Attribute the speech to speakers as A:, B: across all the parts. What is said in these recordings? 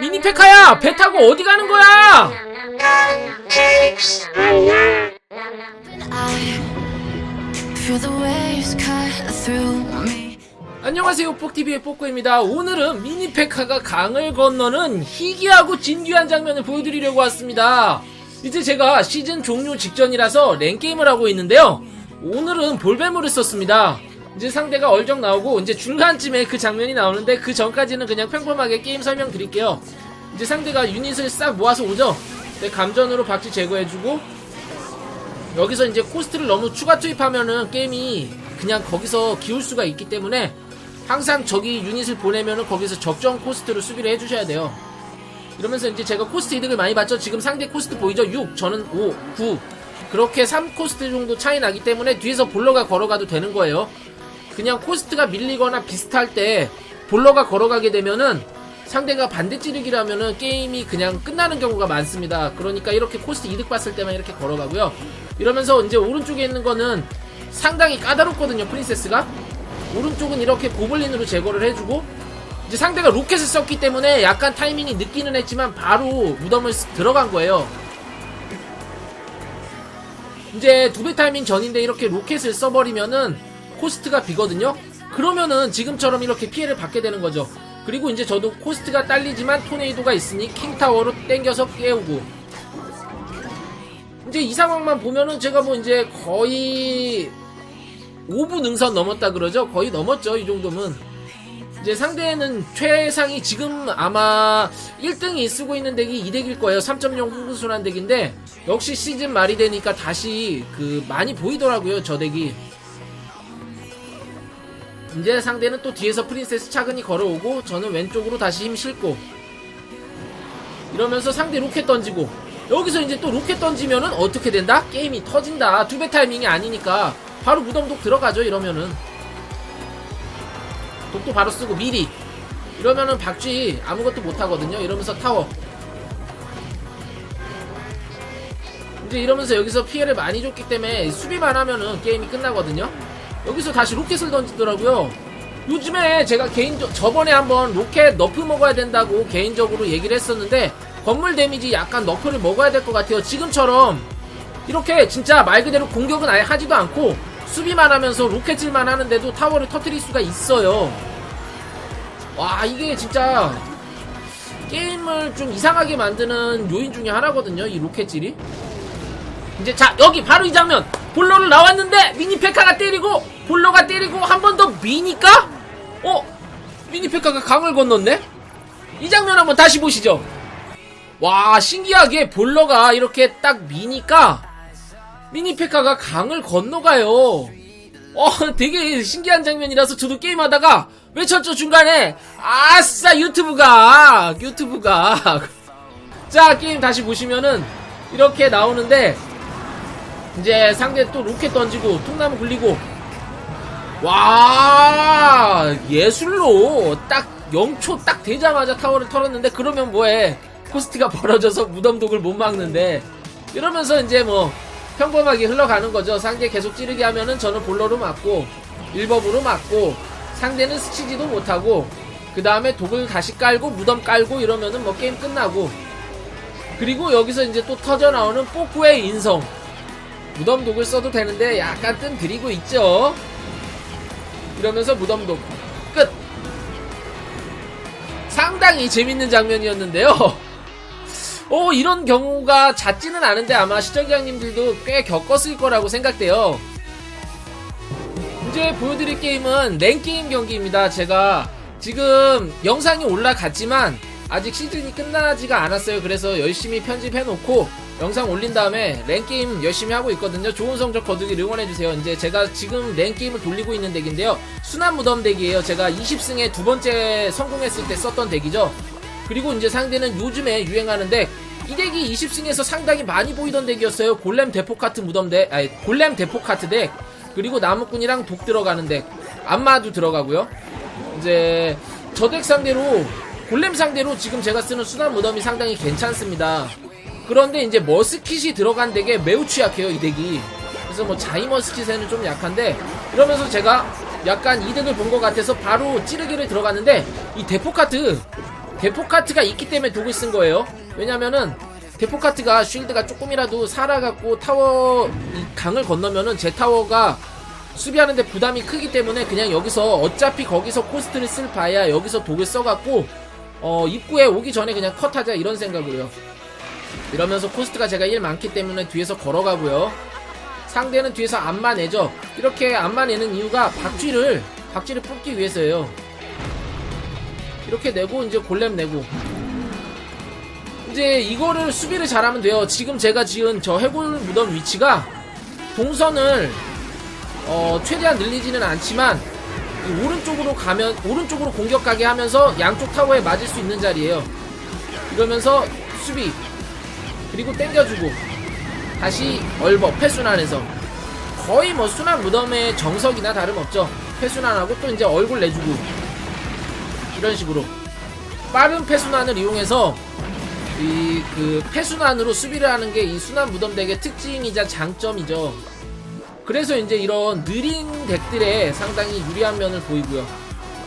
A: 미니페카야! 배 타고 어디 가는 거야? 안녕하세요 뽁TV의 뽁꾸입니다 오늘은 미니페카가 강을 건너는 희귀하고 진귀한 장면을 보여드리려고 왔습니다 이제 제가 시즌 종료 직전이라서 랭게임을 하고 있는데요 오늘은 볼베물을 썼습니다 이제 상대가 얼정 나오고 이제 중간쯤에 그 장면이 나오는데 그 전까지는 그냥 평범하게 게임 설명 드릴게요 이제 상대가 유닛을 싹 모아서 오죠 네, 감전으로 박쥐 제거해주고 여기서 이제 코스트를 너무 추가 투입하면은 게임이 그냥 거기서 기울 수가 있기 때문에 항상 저기 유닛을 보내면은 거기서 적정 코스트로 수비를 해주셔야 돼요. 이러면서 이제 제가 코스트 이득을 많이 봤죠. 지금 상대 코스트 보이죠? 6, 저는 5, 9. 그렇게 3코스트 정도 차이 나기 때문에 뒤에서 볼러가 걸어가도 되는 거예요. 그냥 코스트가 밀리거나 비슷할 때 볼러가 걸어가게 되면은 상대가 반대 찌르기라면은 게임이 그냥 끝나는 경우가 많습니다. 그러니까 이렇게 코스트 이득 봤을 때만 이렇게 걸어가고요. 이러면서 이제 오른쪽에 있는 거는 상당히 까다롭거든요, 프린세스가. 오른쪽은 이렇게 고블린으로 제거를 해주고 이제 상대가 로켓을 썼기 때문에 약간 타이밍이 늦기는 했지만 바로 무덤을 쓰- 들어간 거예요. 이제 두 배 타이밍 전인데 이렇게 로켓을 써버리면은 코스트가 비거든요. 그러면은 지금처럼 이렇게 피해를 받게 되는 거죠. 그리고 이제 저도 코스트가 딸리지만 토네이도가 있으니 킹타워로 땡겨서 깨우고 이제 이 상황만 보면은 제가 뭐 이제 거의 5부 능선 넘었다 그러죠? 거의 넘었죠, 이 정도면. 이제 상대는 최상이 지금 아마 1등이 쓰고 있는 덱이 2덱일 거예요. 3.0 후순환 덱인데, 역시 시즌 말이 되니까 다시 그 많이 보이더라고요, 저 덱이. 이제 상대는 또 뒤에서 프린세스 차근히 걸어오고, 저는 왼쪽으로 다시 힘 실고, 이러면서 상대 로켓 던지고, 여기서 이제 또 로켓 던지면은 어떻게 된다? 게임이 터진다. 두배 타이밍이 아니니까 바로 무덤독 들어가죠. 이러면은 독도 바로 쓰고 미리 이러면은 박쥐 아무것도 못 하거든요. 이러면서 타워 이제 이러면서 여기서 피해를 많이 줬기 때문에 수비만 하면은 게임이 끝나거든요. 여기서 다시 로켓을 던지더라고요. 요즘에 제가 개인적 저번에 한번 로켓 너프 먹어야 된다고 개인적으로 얘기를 했었는데 건물 데미지 약간 너프를 먹어야 될 것 같아요. 지금처럼 이렇게 진짜 말 그대로 공격은 아예 하지도 않고 수비만 하면서 로켓질만 하는데도 타워를 터트릴 수가 있어요. 와 이게 진짜 게임을 좀 이상하게 만드는 요인 중에 하나거든요. 이 로켓질이. 이제 자 여기 바로 이 장면 볼러를 나왔는데 미니페카가 때리고 볼러가 때리고 한 번 더 미니까? 어? 미니페카가 강을 건넜네? 이 장면 한번 다시 보시죠. 와 신기하게 볼러가 이렇게 딱 미니까 미니페카가 강을 건너가요. 어 되게 신기한 장면이라서 저도 게임하다가 외쳤죠 중간에. 아싸 유튜브가 유튜브가. 자 게임 다시 보시면은 이렇게 나오는데 이제 상대 또 로켓 던지고 통나무 굴리고. 와 예술로 딱 0초 딱 되자마자 타워를 털었는데 그러면 뭐해? 코스트가 벌어져서 무덤독을 못 막는데. 이러면서 이제 뭐 평범하게 흘러가는 거죠. 상대 계속 찌르게 하면은 저는 볼러로 맞고 일법으로 맞고 상대는 스치지도 못하고 그 다음에 독을 다시 깔고 무덤 깔고 이러면은 뭐 게임 끝나고. 그리고 여기서 이제 또 터져 나오는 뽀꾸의 인성 무덤독을 써도 되는데 약간 뜸 들이고 있죠. 이러면서 무덤독 끝. 상당히 재밌는 장면이었는데요. 어 이런 경우가 잦지는 않은데 아마 시청자님들도 꽤 겪었을 거라고 생각돼요. 이제 보여드릴 게임은 랭게임 경기입니다. 제가 지금 영상이 올라갔지만 아직 시즌이 끝나지가 않았어요. 그래서 열심히 편집해놓고 영상 올린 다음에 랭게임 열심히 하고 있거든요. 좋은 성적 거두길 응원해주세요. 이제 제가 지금 랭게임을 돌리고 있는 덱인데요. 순환 무덤 덱이에요. 제가 20승에 두 번째 성공했을 때 썼던 덱이죠. 그리고 이제 상대는 요즘에 유행하는 덱. 이 덱이 20승에서 상당히 많이 보이던 덱이었어요. 골렘 대포카트 무덤 덱, 아니, 골렘 대포카트 덱. 그리고 나무꾼이랑 독 들어가는 덱. 안마도 들어가고요. 이제 저 덱 상대로 골렘 상대로 지금 제가 쓰는 순환 무덤이 상당히 괜찮습니다. 그런데 이제 머스킷이 들어간 덱에 매우 취약해요 이 덱이. 그래서 뭐 자이머스킷에는 좀 약한데 이러면서 제가 약간 이득을 본 것 같아서 바로 찌르기를 들어갔는데 이 대포카트 대포카트가 있기 때문에 독을 쓴 거예요. 왜냐면은 대포카트가 쉴드가 조금이라도 살아갖고 타워 이 강을 건너면은 제 타워가 수비하는데 부담이 크기 때문에 그냥 여기서 어차피 거기서 코스트를 쓸 바야 여기서 독을 써갖고 어 입구에 오기 전에 그냥 컷하자 이런 생각으로요. 이러면서 코스트가 제가 1 많기 때문에 뒤에서 걸어가고요. 상대는 뒤에서 안만 내죠. 이렇게 안만 내는 이유가 박쥐를 박쥐를 뽑기 위해서예요. 이렇게 내고 이제 골렘 내고 이제 이거를 수비를 잘하면 돼요. 지금 제가 지은 저 해골 무덤 위치가 동선을 어, 최대한 늘리지는 않지만 이 오른쪽으로 가면 오른쪽으로 공격 가게 하면서 양쪽 타워에 맞을 수 있는 자리예요. 이러면서 수비 그리고 땡겨주고 다시 얼버 패순환해서 거의 뭐 순환 무덤의 정석이나 다름없죠. 패순환하고 또 이제 얼굴 내주고 이런 식으로 빠른 패순환을 이용해서 이 그 패순환으로 수비를 하는 게 이 순환 무덤 덱의 특징이자 장점이죠. 그래서 이제 이런 느린 덱들에 상당히 유리한 면을 보이고요.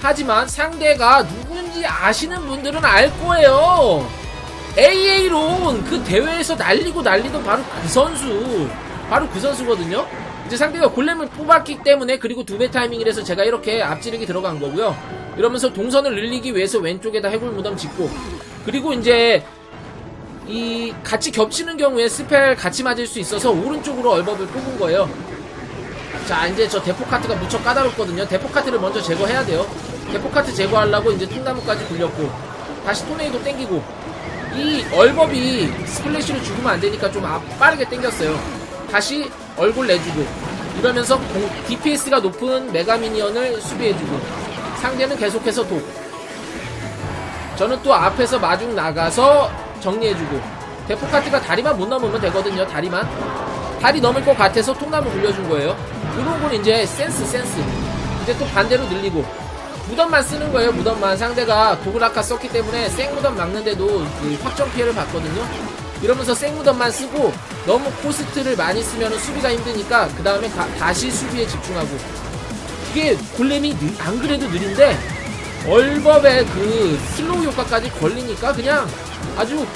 A: 하지만 상대가 누군지 아시는 분들은 알 거예요. AA론 그 대회에서 날리고 날리던 바로 그 선수. 바로 그 선수거든요. 이제 상대가 골렘을 뽑았기 때문에 그리고 두 배 타이밍이라서 제가 이렇게 앞지르기 들어간 거고요. 이러면서 동선을 늘리기 위해서 왼쪽에다 해골 무덤 짓고 그리고 이제 이 같이 겹치는 경우에 스펠 같이 맞을 수 있어서 오른쪽으로 얼버를 뽑은 거예요. 자 이제 저 대포 카트가 무척 까다롭거든요. 대포 카트를 먼저 제거해야 돼요. 대포 카트 제거하려고 이제 통나무까지 굴렸고 다시 토네이도 땡기고 이 얼법이 스플래시를 죽으면 안 되니까 좀 앞- 빠르게 땡겼어요. 다시 얼굴 내주고 이러면서 공- DPS가 높은 메가미니언을 수비해주고 상대는 계속해서 독. 저는 또 앞에서 마중 나가서 정리해주고 대포 카트가 다리만 못 넘으면 되거든요. 다리만 다리 넘을 것 같아서 통나무 굴려준 거예요. 이런 건 이제 센스 센스. 이제 또 반대로 늘리고 무덤만 쓰는 거예요. 무덤만 상대가 아까 썼기 때문에 생무덤 막는데도 그 확정 피해를 받거든요. 이러면서 생무덤만 쓰고 너무 코스트를 많이 쓰면 수비가 힘드니까 그 다음에 다시 수비에 집중하고 이게 골렘이 느- 안 그래도 느린데 얼법의 그 슬로우 효과까지 걸리니까 그냥 아주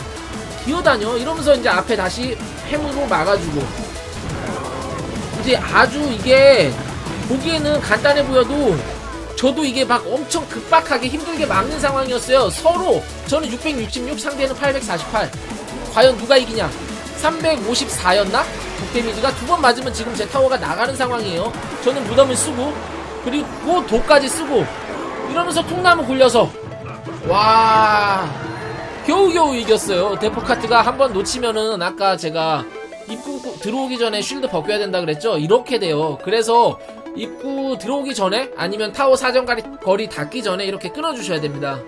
A: 기어다녀 이러면서 이제 앞에 다시 햄으로 막아주고 이제 아주 이게 보기에는 간단해 보여도 저도 이게 막 엄청 급박하게 힘들게 막는 상황이었어요. 서로 저는 666 상대는 848 과연 누가 이기냐? 354였나? 독 데미지가 두 번 맞으면 지금 제 타워가 나가는 상황이에요. 저는 무덤을 쓰고 그리고 독까지 쓰고 이러면서 통나무 굴려서 와 겨우겨우 이겼어요. 데포카트가 한 번 놓치면은 아까 제가 입구 들어오기 전에 쉴드 벗겨야 된다 그랬죠? 이렇게 돼요. 그래서 입구 들어오기 전에 아니면 타워 사정거리 거리 닿기 전에 이렇게 끊어주셔야 됩니다.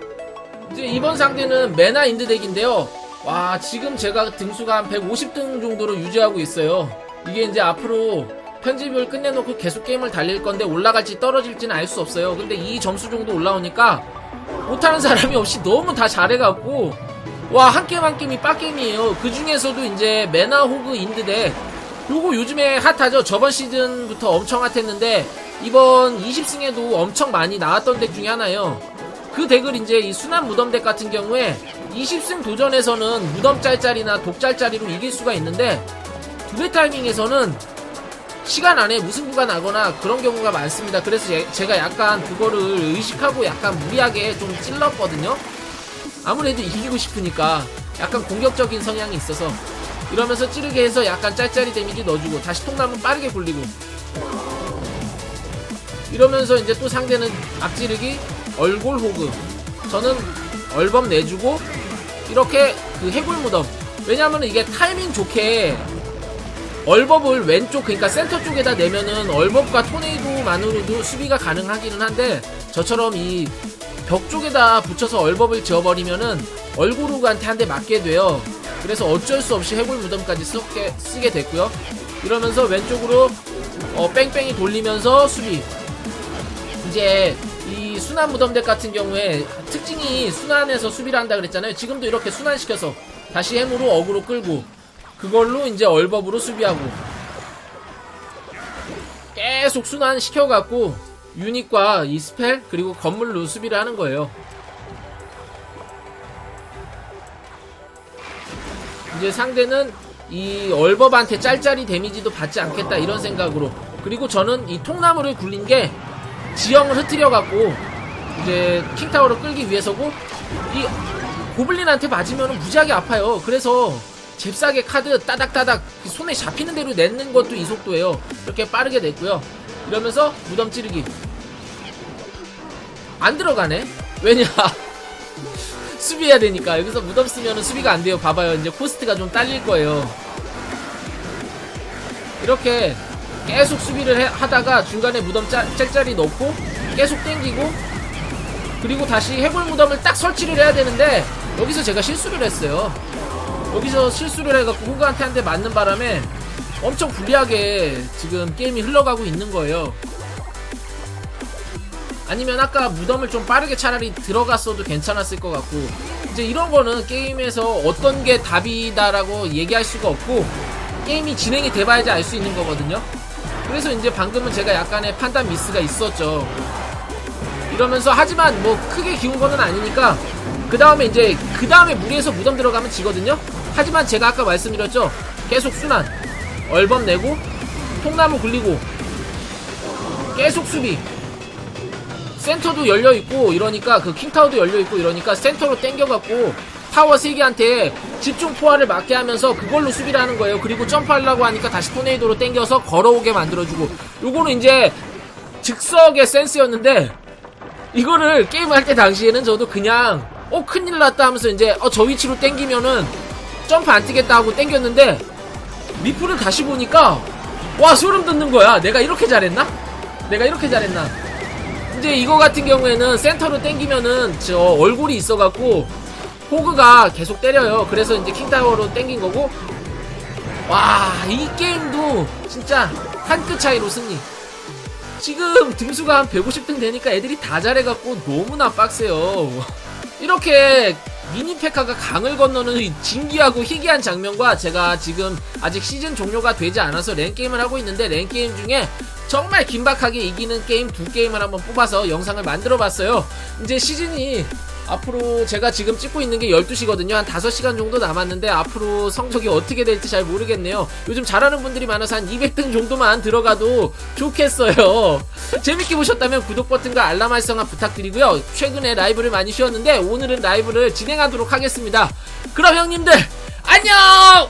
A: 이제 이번 상대는 메나 인드 덱인데요. 와 지금 제가 등수가 한 150등 정도로 유지하고 있어요. 이게 이제 앞으로 편집을 끝내놓고 계속 게임을 달릴 건데 올라갈지 떨어질지는 알 수 없어요. 근데 이 점수 정도 올라오니까 못하는 사람이 없이 너무 다 잘해갖고 와 한 게임 한 게임이 빡게임이에요 그 중에서도 이제 메나 호그 인드 덱 요거 요즘에 핫하죠 저번 시즌부터 엄청 핫했는데 이번 20승에도 엄청 많이 나왔던 덱 중에 하나예요 그 덱을 이제 이 순환 무덤 덱 같은 경우에 20승 도전에서는 무덤 짤짤이나 독 짤짤이로 이길 수가 있는데 두 배 타이밍에서는 시간 안에 무승부가 나거나 그런 경우가 많습니다. 그래서 제- 제가 약간 그거를 의식하고 약간 무리하게 좀 찔렀거든요. 아무래도 이기고 싶으니까 약간 공격적인 성향이 있어서 이러면서 찌르게 해서 약간 짤짤이 데미지 넣어주고 다시 통나무 빠르게 굴리고 이러면서 이제 또 상대는 앞지르기 얼골 호그. 저는 얼범 내주고 이렇게 그 해골 무덤. 왜냐면 이게 타이밍 좋게 얼법을 왼쪽 그러니까 센터 쪽에다 내면은 얼법과 토네이도만으로도 수비가 가능하기는 한데 저처럼 이 벽 쪽에다 붙여서 얼법을 지어버리면은 얼고루그한테 한 대 맞게 돼요. 그래서 어쩔 수 없이 해골 무덤까지 쓰게, 쓰게 됐고요. 이러면서 왼쪽으로 어, 뺑뺑이 돌리면서 수비. 이제 이 순환 무덤덱 같은 경우에 특징이 순환해서 수비를 한다 그랬잖아요. 지금도 이렇게 순환시켜서 다시 해무로 어그로 끌고 그걸로 이제 얼법으로 수비하고 계속 순환 시켜갖고 유닛과 이 스펠 그리고 건물로 수비를 하는 거예요. 이제 상대는 이 얼버한테 짤짤이 데미지도 받지 않겠다 이런 생각으로. 그리고 저는 이 통나무를 굴린 게 지형을 흐트려 갖고 이제 킹타워를 끌기 위해서고 이 고블린한테 맞으면 무지하게 아파요. 그래서 잽싸게 카드 따닥따닥 손에 잡히는 대로 내는 것도 이 속도예요. 이렇게 빠르게 냈고요. 이러면서 무덤 찌르기 안 들어가네 왜냐 수비해야 되니까 여기서 무덤 쓰면은 수비가 안 돼요. 봐봐요. 이제 코스트가 좀 딸릴 거예요. 이렇게 계속 수비를 해- 하다가 중간에 무덤 짜, 짤짤이 넣고 계속 땡기고 그리고 다시 해골 무덤을 딱 설치를 해야 되는데 여기서 제가 실수를 했어요. 여기서 실수를 해갖고 호그한테 한 대 맞는 바람에 엄청 불리하게 지금 게임이 흘러가고 있는 거예요. 아니면 아까 무덤을 좀 빠르게 차라리 들어갔어도 괜찮았을 것 같고 이제 이런 거는 게임에서 어떤 게 답이다라고 얘기할 수가 없고 게임이 진행이 돼봐야지 알 수 있는 거거든요. 그래서 이제 방금은 제가 약간의 판단 미스가 있었죠. 이러면서 하지만 뭐 크게 기운 거는 아니니까 그 다음에 이제 그 다음에 무리해서 무덤 들어가면 지거든요. 하지만 제가 아까 말씀드렸죠? 계속 순환. 얼범 내고 통나무 굴리고 계속 수비 센터도 열려 있고 이러니까 그 킹타워도 열려 있고 이러니까 센터로 땡겨갖고 타워 세 개한테 집중 포화를 맞게 하면서 그걸로 수비를 하는 거예요. 그리고 점프하려고 하니까 다시 토네이도로 땡겨서 걸어오게 만들어주고 요거는 이제 즉석의 센스였는데 이거를 게임할 때 당시에는 저도 그냥 어 큰일 났다 하면서 이제 어 저 위치로 땡기면은 점프 안 뛰겠다 하고 땡겼는데 리플을 다시 보니까 와 소름 돋는 거야. 내가 이렇게 잘했나? 내가 이렇게 잘했나? 이제 이거 같은 경우에는 센터로 땡기면은 저 얼굴이 있어갖고 호그가 계속 때려요. 그래서 이제 킹타워로 땡긴 거고 와 이 게임도 진짜 한 끗 차이로 승리. 지금 등수가 한 150등 되니까 애들이 다 잘해갖고 너무나 빡세요. 이렇게 미니페카가 강을 건너는 이 진기하고 희귀한 장면과 제가 지금 아직 시즌 종료가 되지 않아서 랭게임을 하고 있는데 랭게임 중에 정말 긴박하게 이기는 게임 두 게임을 한번 뽑아서 영상을 만들어 봤어요. 이제 시즌이 앞으로 제가 지금 찍고 있는 게 12시거든요. 한 5시간 정도 남았는데 앞으로 성적이 어떻게 될지 잘 모르겠네요. 요즘 잘하는 분들이 많아서 한 200등 정도만 들어가도 좋겠어요. 재밌게 보셨다면 구독 버튼과 알람 활성화 부탁드리고요. 최근에 라이브를 많이 쉬었는데 오늘은 라이브를 진행하도록 하겠습니다. 그럼 형님들 안녕!